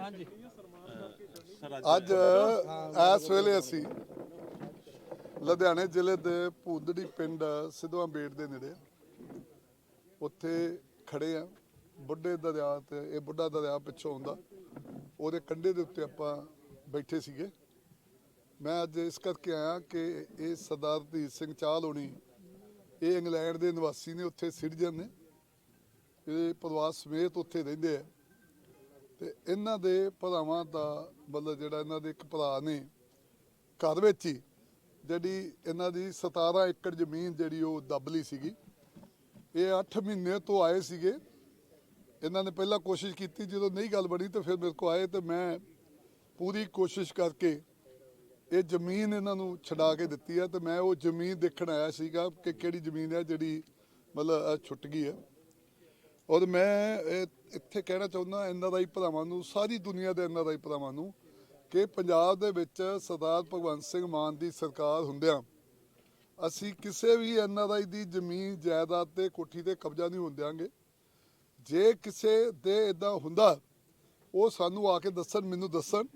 ਹਾਂਜੀ ਅੱਜ ਇਸ ਵੇਲੇ ਅਸੀਂ ਲੁਧਿਆਣੇ ਜ਼ਿਲ੍ਹੇ ਦੇ ਭੂੰਦੜੀ ਪਿੰਡ ਸਿੱਧਵਾਂ ਬੇਟ ਦੇ ਨੇੜੇ ਉੱਥੇ ਖੜੇ ਆ ਬੁੱਢੇ ਦਰਿਆ ਤੇ ਇਹ ਬੁੱਢਾ ਦਰਿਆ ਪਿੱਛੋਂ ਆਉਂਦਾ। ਉਹਦੇ ਕੰਢੇ ਦੇ ਉੱਤੇ ਆਪਾਂ ਬੈਠੇ ਸੀਗੇ। ਮੈਂ ਅੱਜ ਇਸ ਕਰਕੇ ਆਇਆ ਕਿ ਇਹ ਸਰਦਾਰ ਧੀਰ ਸਿੰਘ ਚਾਹਲ ਹੋਣੀ, ਇਹ ਇੰਗਲੈਂਡ ਦੇ ਨਿਵਾਸੀ ਨੇ, ਉੱਥੇ ਸਿਟੀਜ਼ਨ ਨੇ। ਇਹ ਪਰਿਵਾਰ ਸਮੇਤ ਉੱਥੇ ਰਹਿੰਦੇ ਆ। ਤੇ ਇਹਨਾਂ ਦੇ ਭਰਾਵਾਂ ਦਾ ਮਤਲਬ ਜਿਹੜਾ ਇਹਨਾਂ ਦੇ ਇੱਕ ਭਰਾ ਨੇ ਘਰ ਵਿੱਚ ਹੀ ਜਿਹੜੀ ਇਹਨਾਂ ਦੀ 17 ਏਕੜ ਜ਼ਮੀਨ ਜਿਹੜੀ ਉਹ ਦੱਬ ਲਈ ਸੀਗੀ। ਇਹ 8 ਮਹੀਨੇ ਤੋਂ ਆਏ ਸੀਗੇ। ਇਹਨਾਂ ਨੇ ਪਹਿਲਾਂ ਕੋਸ਼ਿਸ਼ ਕੀਤੀ, ਜਦੋਂ ਨਹੀਂ ਗੱਲ ਬਣੀ ਤਾਂ ਫਿਰ ਮੇਰੇ ਕੋ ਆਏ ਤੇ ਮੈਂ ਪੂਰੀ ਕੋਸ਼ਿਸ਼ ਕਰਕੇ ਇਹ ਜ਼ਮੀਨ ਇਹਨਾਂ ਨੂੰ ਛਡਾ ਕੇ ਦਿੱਤੀ ਆ ਤੇ ਮੈਂ ਉਹ ਜ਼ਮੀਨ ਦੇਖਣ ਆਇਆ ਸੀਗਾ ਕਿ ਕਿਹੜੀ ਜ਼ਮੀਨ ਹੈ ਜਿਹੜੀ ਮਤਲਬ ਛੁੱਟ ਗਈ ਹੈ। ਔਰ ਮੈਂ ਇੱਥੇ ਕਹਿਣਾ ਚਾਹੁੰਦਾ ਇਹਨਾਂ ਦਾ ਹੀ ਭਰਾਵਾਂ ਨੂੰ, ਸਾਰੀ ਦੁਨੀਆ ਦੇ ਇਹਨਾਂ ਦਾ ਹੀ ਭਰਾਵਾਂ ਨੂੰ ਕਿ ਪੰਜਾਬ ਦੇ ਵਿੱਚ ਸਰਦਾਰ ਭਗਵੰਤ ਸਿੰਘ ਮਾਨ ਦੀ ਸਰਕਾਰ ਹੁੰਦਿਆਂ ਅਸੀਂ ਕਿਸੇ ਵੀ ਐਨਆਰਆਈ ਦੀ ਜ਼ਮੀਨ, ਜਾਇਦਾਦ ਤੇ ਕੋਠੀ ਤੇ ਕਬਜ਼ਾ ਨਹੀਂ ਹੁੰਦਿਆਂਗੇ ਜੇ ਕਿਸੇ ਦੇ ਇਦਾਂ ਹੁੰਦਾ, ਉਹ ਸਾਨੂੰ ਆ ਕੇ ਦੱਸਣ, ਮੈਨੂੰ ਦੱਸਣ।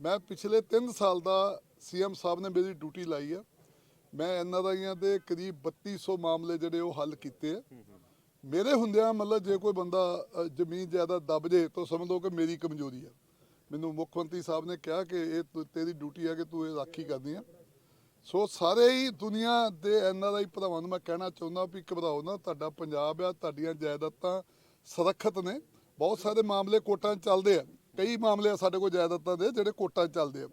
ਮੈਂ ਪਿਛਲੇ 3 ਸਾਲ ਦਾ ਸੀਐਮ ਸਾਹਿਬ ਨੇ ਮੇਰੀ ਡਿਊਟੀ ਲਾਈ ਆ। ਮੈਂ ਐਨਆਰਆਈਆਂ ਦੇ ਕਰੀਬ 3200 ਮਾਮਲੇ ਜਿਹੜੇ ਉਹ ਹੱਲ ਕੀਤੇ ਆ। ਮੇਰੇ ਹੁੰਦਿਆਂ ਮਤਲਬ ਜੇ ਕੋਈ ਬੰਦਾ ਜ਼ਮੀਨ ਜ਼ਿਆਦਾ ਦੱਬ ਜੇ ਤਾਂ ਸਮਝੋ ਕਿ ਮੇਰੀ ਕਮਜ਼ੋਰੀ ਆ। ਮੈਨੂੰ ਮੁੱਖ ਮੰਤਰੀ ਸਾਹਿਬ ਨੇ ਕਿਹਾ ਕਿ ਇਹ ਤੇਰੀ ਡਿਊਟੀ ਆ ਕਿ ਤੂੰ ਇਹ ਰਾਖੀ ਕਰਨੀ ਆ। ਸੋ ਸਾਰੇ ਹੀ ਦੁਨੀਆ ਦੇ ਐਨਆਰਆਈ ਭਰਾਵਾਂ ਨੂੰ ਮੈਂ ਕਹਿਣਾ ਚਾਹੁੰਦਾ ਵੀ ਘਬਰਾਓ ਨਾ, ਤੁਹਾਡਾ ਪੰਜਾਬ ਆ, ਤੁਹਾਡੀਆਂ ਜਾਇਦਾਦਾਂ ਸੁਰੱਖਿਅਤ ਨੇ। ਬਹੁਤ ਸਾਰੇ ਮਾਮਲੇ ਕੋਰਟਾਂ 'ਚ ਚੱਲਦੇ ਆ। ਕਈ ਮਾਮਲੇ ਸਾਡੇ ਕੋਲ ਜਾਇਦਾਦਾਂ ਦੇ ਜਿਹੜੇ ਕੋਰਟਾਂ 'ਚ ਚੱਲਦੇ ਆ।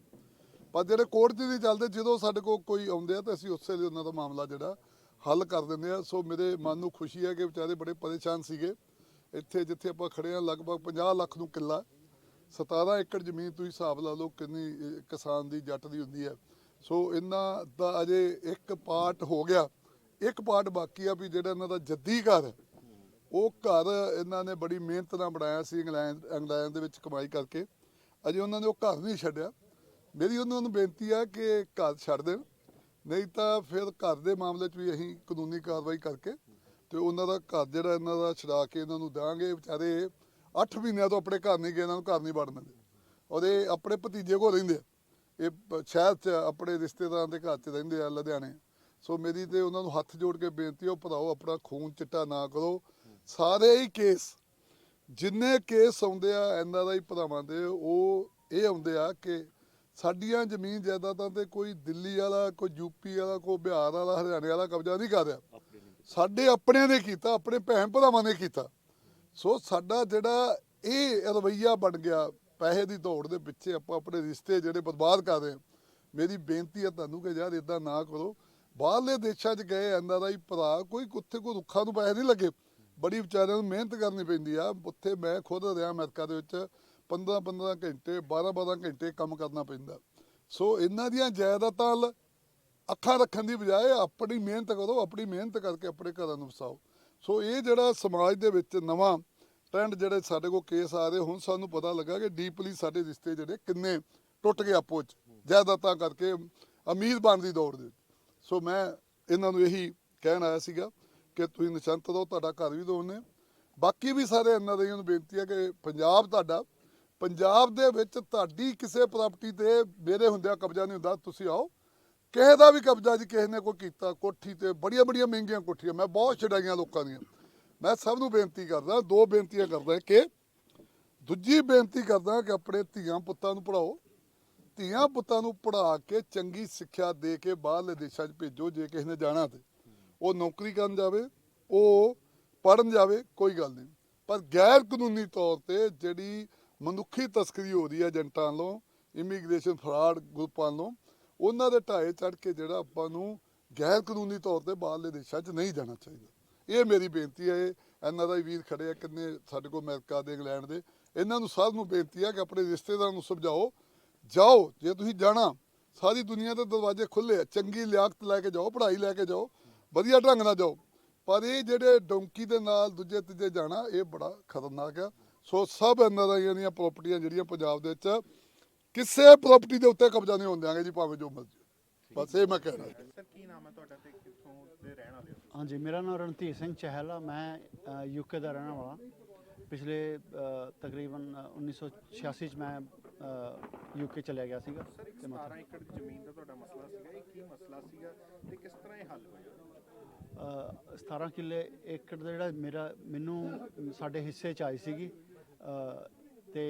ਪਰ ਜਿਹੜੇ ਕੋਰਟ 'ਚ ਨਹੀਂ ਚੱਲਦੇ, ਜਦੋਂ ਸਾਡੇ ਕੋਲ ਕੋਈ ਆਉਂਦੇ ਆ ਤਾਂ ਅਸੀਂ ਉਸੇ ਲਈ ਉਹਨਾਂ ਦਾ ਮਾਮਲਾ ਜਿਹੜਾ ਹੱਲ ਕਰ ਦਿੰਦੇ ਆ। ਸੋ ਮੇਰੇ ਮਨ ਨੂੰ ਖੁਸ਼ੀ ਹੈ ਕਿ ਵਿਚਾਰੇ ਬੜੇ ਪਰੇਸ਼ਾਨ ਸੀਗੇ। ਇੱਥੇ ਜਿੱਥੇ ਆਪਾਂ ਖੜੇ ਆ ਲਗਭਗ 50 ਲੱਖ ਨੂੰ ਕਿੱਲਾ। 17 ਏਕੜ ਜ਼ਮੀਨ ਤੁਸੀਂ ਹਿਸਾਬ ਲਾ ਲਓ ਕਿੰਨੀ ਕਿਸਾਨ ਦੀ ਜੱਟ ਦੀ ਹੁੰਦੀ ਹੈ। ਸੋ ਇਹਨਾਂ ਦਾ ਅਜੇ ਇੱਕ ਪਾਰਟ ਹੋ ਗਿਆ। ਇੱਕ ਪਾਰਟ ਬਾਕੀ ਆ ਵੀ ਜਿਹੜਾ ਇਹਨਾਂ ਦਾ ਜੱਦੀ ਘਰ, ਉਹ ਘਰ ਇਹਨਾਂ ਨੇ ਬੜੀ ਮਿਹਨਤ ਨਾਲ ਬਣਾਇਆ ਸੀ ਇੰਗਲੈਂਡ ਇੰਗਲੈਂਡ ਦੇ ਵਿੱਚ ਕਮਾਈ ਕਰਕੇ। ਅਜੇ ਉਹਨਾਂ ਨੇ ਉਹ ਘਰ ਨਹੀਂ ਛੱਡਿਆ। ਮੇਰੀ ਉਹਨਾਂ ਨੂੰ ਬੇਨਤੀ ਆ ਕਿ ਘਰ ਛੱਡ ਦੇਣ। ਨਹੀਂ ਤਾਂ ਫਿਰ ਘਰ ਦੇ ਮਾਮਲੇ 'ਚ ਵੀ ਅਸੀਂ ਕਾਨੂੰਨੀ ਕਾਰਵਾਈ ਕਰਕੇ ਤੇ ਉਹਨਾਂ ਦਾ ਘਰ ਜਿਹੜਾ ਇਹਨਾਂ ਦਾ ਛਡਾ ਕੇ ਇਹਨਾਂ ਨੂੰ ਦਾਂਗੇ ਵਿਚਾਰੇ 8 ਮਹੀਨਿਆਂ ਤੋਂ ਆਪਣੇ ਘਰ ਨਹੀਂ ਗਏ, ਇਹਨਾਂ ਨੂੰ ਘਰ ਨਹੀਂ ਵੜਨ ਦਿੰਦੇ। ਇਹ ਆਪਣੇ ਭਤੀਜੇ ਕੋਲ ਰਹਿੰਦੇ ਆ। ਇਹ ਸ਼ਹਿਰ 'ਚ ਆਪਣੇ ਰਿਸ਼ਤੇਦਾਰਾਂ ਦੇ ਘਰ 'ਚ ਰਹਿੰਦੇ ਆ, ਲੁਧਿਆਣੇ। ਸੋ ਮੇਰੀ ਤੇ ਉਹਨਾਂ ਨੂੰ ਹੱਥ ਜੋੜ ਕੇ ਬੇਨਤੀ ਉਹ ਭਰਾਓ, ਆਪਣਾ ਖੂਨ ਚਿੱਟਾ ਨਾ ਕਰੋ। ਸਾਰੇ ਹੀ ਕੇਸ, ਜਿੰਨੇ ਕੇਸ ਆਉਂਦੇ ਆ ਐਨਆਰਆਈ ਭਰਾਵਾਂ ਦੇ, ਉਹ ਇਹ ਆਉਂਦੇ ਆ ਕਿ ਸਾਡੀਆਂ ਜ਼ਮੀਨ ਜਾਇਦਾਦਾਂ ਤੇ ਕੋਈ ਦਿੱਲੀ ਵਾਲਾ ਕੋਈ ਯੂਪੀ ਵਾਲਾ ਕੋਈ ਬਿਹਾਰ ਵਾਲਾ ਹਰਿਆਣੇ ਵਾਲਾ ਕਬਜ਼ਾ ਨਹੀਂ ਕਰ ਰਿਹਾ। ਸਾਡੇ ਆਪਣਿਆਂ ਨੇ ਕੀਤਾ ਆਪਣੇ ਭੈਣ ਭਰਾਵਾਂ ਨੇ ਕੀਤਾ। ਸੋ ਸਾਡਾ ਜਿਹੜਾ ਇਹ ਰਵਈਆ ਬਣ ਗਿਆ ਪੈਸੇ ਦੀ ਦੌੜ ਦੇ ਪਿੱਛੇ ਆਪਾਂ ਆਪਣੇ ਰਿਸ਼ਤੇ ਜਿਹੜੇ ਬਰਬਾਦ ਕਰ ਰਹੇ ਮੇਰੀ ਬੇਨਤੀ ਹੈ ਤੁਹਾਨੂੰ ਕਿ ਯਾਰ ਇਦਾਂ ਨਾ ਕਰੋ। ਬਾਹਰਲੇ ਦੇਸ਼ਾਂ 'ਚ ਗਏ ਐਨਆਰਆਈ ਭਰਾ ਕੋਈ ਉੱਥੇ ਕੋਈ ਰੁੱਖਾਂ ਨੂੰ ਪੈਸੇ ਨਹੀਂ ਲੱਗੇ। ਬੜੀ ਵਿਚਾਰਿਆਂ ਨੂੰ ਮਿਹਨਤ ਕਰਨੀ ਪੈਂਦੀ ਆ। ਉੱਥੇ ਮੈਂ ਖੁਦ ਰਿਹਾ ਅਮਰੀਕਾ ਦੇ ਵਿੱਚ। 15 15 ਘੰਟੇ 12 12 ਘੰਟੇ ਕੰਮ ਕਰਨਾ ਪੈਂਦਾ। ਸੋ ਇਹਨਾਂ ਦੀਆਂ ਜਾਇਦਾਦਾਂ ਅੱਖਾਂ ਰੱਖਣ ਦੀ ਬਜਾਏ ਆਪਣੀ ਮਿਹਨਤ ਕਰੋ, ਆਪਣੀ ਮਿਹਨਤ ਕਰਕੇ ਆਪਣੇ ਘਰਾਂ ਨੂੰ ਵਸਾਓ। ਸੋ ਇਹ ਜਿਹੜਾ ਸਮਾਜ ਦੇ ਵਿੱਚ ਨਵਾਂ ਟ੍ਰੈਂਡ ਜਿਹੜੇ ਸਾਡੇ ਕੋਲ ਕੇਸ ਆ ਰਹੇ, ਹੁਣ ਸਾਨੂੰ ਪਤਾ ਲੱਗਾ ਕਿ ਡੀਪਲੀ ਸਾਡੇ ਰਿਸ਼ਤੇ ਜਿਹੜੇ ਕਿੰਨੇ ਟੁੱਟ ਗਏ ਆਪੋ ਚ, ਜਾਇਦਾਦਾਂ ਕਰਕੇ ਅਮੀਰ ਬਣ ਦੀ ਦੌੜ ਦੇ ਸੋ ਮੈਂ ਇਹਨਾਂ ਨੂੰ ਇਹੀ ਕਹਿਣ ਆਇਆ ਸੀਗਾ ਕਿ ਤੁਸੀਂ ਨਿਸ਼ਚੰਤ ਰਹੋ, ਤੁਹਾਡਾ ਘਰ ਵੀ ਦੋਨੇ ਬਾਕੀ ਵੀ ਸਾਰੇ ਇਹਨਾਂ ਦੇ ਨੂੰ ਬੇਨਤੀ ਹੈ ਕਿ ਪੰਜਾਬ ਤੁਹਾਡਾ ਪੰਜਾਬ ਦੇ ਵਿੱਚ ਤੁਹਾਡੀ ਕਿਸੇ ਪ੍ਰਾਪਰਟੀ ਤੇ ਮੇਰੇ ਹੁੰਦਿਆਂ ਕਬਜ਼ਾ ਨਹੀਂ ਹੁੰਦਾ, ਤੁਸੀਂ ਆਓ। ਕਿਸੇ ਦਾ ਵੀ ਕਬਜ਼ਾ ਜੀ ਕਿਸੇ ਨੇ ਕੋਈ ਕੀਤਾ, ਕੋਠੀ ਤੇ ਬੜੀਆਂ ਬੜੀਆਂ ਮਹਿੰਗੀਆਂ ਕੋਠੀਆਂ, ਮੈਂ ਬਹੁਤ ਛਡਾਈਆਂ ਲੋਕਾਂ ਦੀਆਂ। ਮੈਂ ਸਭ ਨੂੰ ਬੇਨਤੀ ਕਰਦਾ, ਦੋ ਬੇਨਤੀਆਂ ਕਰਦਾ ਕਿ ਦੂਜੀ ਬੇਨਤੀ ਕਰਦਾ ਕਿ ਆਪਣੇ ਧੀਆਂ ਪੁੱਤਾਂ ਨੂੰ ਪੜਾਓ ਧੀਆਂ ਪੁੱਤਾਂ ਨੂੰ ਪੜਾ ਕੇ ਚੰਗੀ ਸਿੱਖਿਆ ਦੇ ਕੇ ਬਾਹਰਲੇ ਦੇਸ਼ਾਂ 'ਚ ਭੇਜੋ, ਜੇ ਕਿਸੇ ਨੇ ਜਾਣਾ ਤੇ। ਉਹ ਨੌਕਰੀ ਕਰਨ ਜਾਵੇ, ਉਹ ਪੜਨ ਜਾਵੇ, ਕੋਈ ਗੱਲ ਨਹੀਂ। ਪਰ ਗੈਰ ਕਾਨੂੰਨੀ ਤੌਰ ਤੇ ਜਿਹੜੀ ਮਨੁੱਖੀ ਤਸਕਰੀ ਹੋ ਰਹੀ ਹੈ ਏਜੰਟਾਂ ਵੱਲੋਂ ਇਮੀਗ੍ਰੇਸ਼ਨ ਫਰਾਡ ਗਰੁੱਪਾਂ ਵੱਲੋਂ। ਉਹਨਾਂ ਦੇ ਢਾਏ ਚੜ ਕੇ ਜਿਹੜਾ ਆਪਾਂ ਨੂੰ ਗੈਰ ਕਾਨੂੰਨੀ ਤੌਰ ਤੇ ਬਾਹਰਲੇ ਦੇਸ਼ਾਂ 'ਚ ਨਹੀਂ ਜਾਣਾ ਚਾਹੀਦਾ। ਇਹ ਮੇਰੀ ਬੇਨਤੀ ਹੈ ਇਹਨਾਂ ਦਾ ਵੀਰ ਖੜੇ ਆ, ਕਿੰਨੇ ਸਾਡੇ ਕੋਲ ਅਮਰੀਕਾ ਦੇ, ਇੰਗਲੈਂਡ ਦੇ। ਇਹਨਾਂ ਨੂੰ ਸਭ ਨੂੰ ਬੇਨਤੀ ਹੈ ਕਿ ਆਪਣੇ ਰਿਸ਼ਤੇਦਾਰਾਂ ਨੂੰ ਸਮਝਾਓ। ਜਾਓ, ਜੇ ਤੁਸੀਂ ਜਾਣਾ, ਸਾਰੀ ਦੁਨੀਆ ਦੇ ਦਰਵਾਜ਼ੇ ਖੁੱਲੇ ਆ, ਚੰਗੀ ਲਿਆਕਤ ਲੈ ਕੇ ਜਾਓ, ਪੜ੍ਹਾਈ ਲੈ ਕੇ ਜਾਓ, ਵਧੀਆ ਢੰਗ ਨਾਲ ਜਾਓ। ਪਰ ਇਹ ਜਿਹੜੇ ਡੌਂਕੀ ਦੇ ਨਾਲ ਦੂਜੇ ਤੀਜੇ ਜਾਣਾ, ਇਹ ਬੜਾ ਖਤਰਨਾਕ ਆ। ਸੋ ਸਭ ਇਹਨਾਂ ਦਾ ਦੀਆਂ ਪ੍ਰਾਪਰਟੀਆਂ ਜਿਹੜੀਆਂ ਪੰਜਾਬ ਦੇ ਵਿੱਚ ਕਿਸੇ ਪ੍ਰਾਪਰਟੀ ਦੇ ਉੱਤੇ ਕਬਜ਼ਾ ਨਹੀਂ ਹੋਣ ਦਿਆਂਗੇ ਜੀ ਭਾਵੇਂ ਜੋ ਮਰਜ਼ੀ ਬਸ ਇਹ ਮੈਂ ਕਹਿਣਾ। ਸਰ ਕੀ ਨਾਮ ਹੈ ਤੁਹਾਡਾ ਤੇ ਕਿੱਥੋਂ ਦੇ ਰਹਿਣ ਵਾਲੇ ਹੋ? ਹਾਂਜੀ ਮੇਰਾ ਨਾਮ ਰਣਧੀਰ ਸਿੰਘ ਚਹਿਲ ਆ। ਮੈਂ ਯੂਕੇ ਦਾ ਰਹਿਣ ਵਾਲਾ। ਪਿਛਲੇ ਤਕਰੀਬਨ 1986 ਚ ਮੈਂ ਯੂਕੇ ਚਲਿਆ ਗਿਆ ਸੀਗਾ। ਸਰ ਇੱਕ ਤੇ ਮੈਂ 17 ਏਕੜ ਜ਼ਮੀਨ ਦਾ ਤੁਹਾਡਾ ਮਸਲਾ ਸੀਗਾ। ਇਹ ਕੀ ਮਸਲਾ ਸੀਗਾ ਤੇ ਕਿਸ ਤਰ੍ਹਾਂ ਇਹ ਹੱਲ ਹੋਇਆ? ਅ, 17 ਕਿੱਲੇ ਏਕੜ ਦਾ ਜਿਹੜਾ ਮੇਰਾ ਮੈਨੂੰ ਸਾਡੇ ਹਿੱਸੇ ਚ ਆਈ ਸੀਗੀ। ਤੇ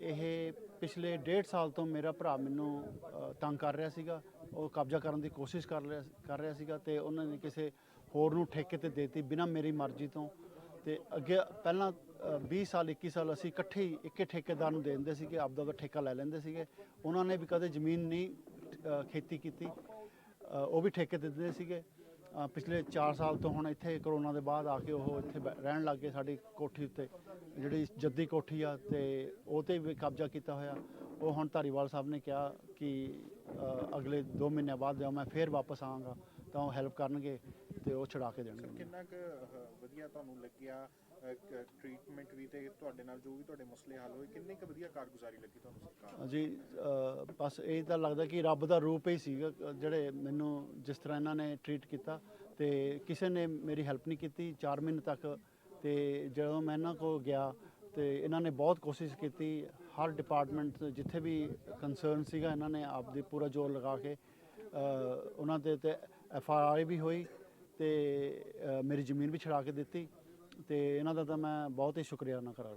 ਇਹ ਪਿਛਲੇ ਡੇਢ ਸਾਲ ਤੋਂ ਮੇਰਾ ਭਰਾ ਮੈਨੂੰ ਤੰਗ ਕਰ ਰਿਹਾ ਸੀਗਾ। ਉਹ ਕਬਜ਼ਾ ਕਰਨ ਦੀ ਕੋਸ਼ਿਸ਼ ਕਰ ਰਿਹਾ ਕਰ ਰਿਹਾ ਸੀਗਾ ਤੇ ਉਹਨਾਂ ਨੇ ਕਿਸੇ ਹੋਰ ਨੂੰ ਠੇਕੇ ਤੇ ਦੇਤੀ ਬਿਨਾਂ ਮੇਰੀ ਮਰਜ਼ੀ ਤੋਂ। ਤੇ ਅੱਗੇ ਪਹਿਲਾਂ ਅ, 20 ਸਾਲ 21 ਸਾਲ ਅਸੀਂ ਇਕੱਠੇ ਹੀ ਇੱਕੇ ਠੇਕੇਦਾਰ ਨੂੰ ਦੇ ਦਿੰਦੇ ਸੀਗੇ ਆਪਦਾ ਉਹਦਾ ਠੇਕਾ ਲੈ ਲੈਂਦੇ ਸੀਗੇ। ਉਹਨਾਂ ਨੇ ਵੀ ਕਦੇ ਜ਼ਮੀਨ ਨਹੀਂ ਖੇਤੀ ਕੀਤੀ। ਉਹ ਵੀ ਠੇਕੇ ਤੇ ਦਿੰਦੇ ਸੀਗੇ। ਪਿਛਲੇ 4 ਸਾਲ ਤੋਂ ਹੁਣ ਇੱਥੇ ਕਰੋਨਾ ਦੇ ਬਾਅਦ ਆ ਕੇ ਉਹ ਇੱਥੇ ਬੈ- ਰਹਿਣ ਲੱਗ ਗਏ ਸਾਡੀ ਕੋਠੀ ਉੱਤੇ। ਜਿਹੜੀ ਜੱਦੀ ਕੋਠੀ ਆ ਤੇ ਉਹ ਤੇ ਵੀ ਕਬਜ਼ਾ ਕੀਤਾ ਹੋਇਆ। ਉਹ ਹੁਣ ਧਾਰੀਵਾਲ ਸਾਹਿਬ ਨੇ ਕਿਹਾ ਕਿ ਅ, ਅਗਲੇ 2 ਮਹੀਨਿਆਂ ਬਾਅਦ ਜਦੋਂ ਮੈਂ ਫੇਰ ਵਾਪਸ ਆਵਾਂਗਾ ਤਾਂ ਉਹ ਹੈਲਪ ਕਰਨਗੇ। ਤੇ ਉਹ ਛੁਡਾ ਕੇ ਦੇਣਗੇ ਕਿੰਨਾ ਕੁ ਵਧੀਆ ਤੁਹਾਨੂੰ ਲੱਗਿਆ ਟ੍ਰੀਟਮੈਂਟ ਵੀ ਤੇ ਤੁਹਾਡੇ ਨਾਲ ਜੋ ਵੀ ਤੁਹਾਡੇ ਮਸਲੇ ਹੱਲ ਹੋਏ ਕਿੰਨੀ ਕੁ ਵਧੀਆ ਕਾਰਗੁਜ਼ਾਰੀ ਲੱਗੀ ਤੁਹਾਨੂੰ ਸਰਕਾਰ ਜੀ ਬਸ ਇਹ ਤਾਂ ਲੱਗਦਾ ਕਿ ਰੱਬ ਦਾ ਰੂਪ ਹੀ ਸੀਗਾ ਜਿਹੜੇ ਮੈਨੂੰ ਜਿਸ ਤਰ੍ਹਾਂ ਇਹਨਾਂ ਨੇ ਟਰੀਟ ਕੀਤਾ ਤੇ ਕਿਸੇ ਨੇ ਮੇਰੀ ਹੈਲਪ ਨਹੀਂ ਕੀਤੀ 4 ਮਹੀਨੇ ਤੱਕ ਤੇ ਜਦੋਂ ਮੈਂ ਇਹਨਾਂ ਕੋਲ ਗਿਆ ਤੇ ਇਹਨਾਂ ਨੇ ਬਹੁਤ ਕੋਸ਼ਿਸ਼ ਕੀਤੀ ਹਰ ਡਿਪਾਰਟਮੈਂਟ ਜਿੱਥੇ ਵੀ ਕੰਸਰਨ ਸੀਗਾ ਇਹਨਾਂ ਨੇ ਆਪਦੇ ਪੂਰਾ ਜ਼ੋਰ ਲਗਾ ਕੇ ਉਹਨਾਂ ਦੇ ਤੇ ਐਫ ਆਰ ਆਈ ਵੀ ਹੋਈ ਤੇ ਮੇਰੀ ਜ਼ਮੀਨ ਵੀ ਛੁਡਾ ਕੇ ਦਿੱਤੀ ਤੇ ਇਹਨਾਂ ਦਾ ਤਾਂ ਮੈਂ ਬਹੁਤ ਹੀ ਸ਼ੁਕਰੀਆ ਨਾ ਕਰਾਂ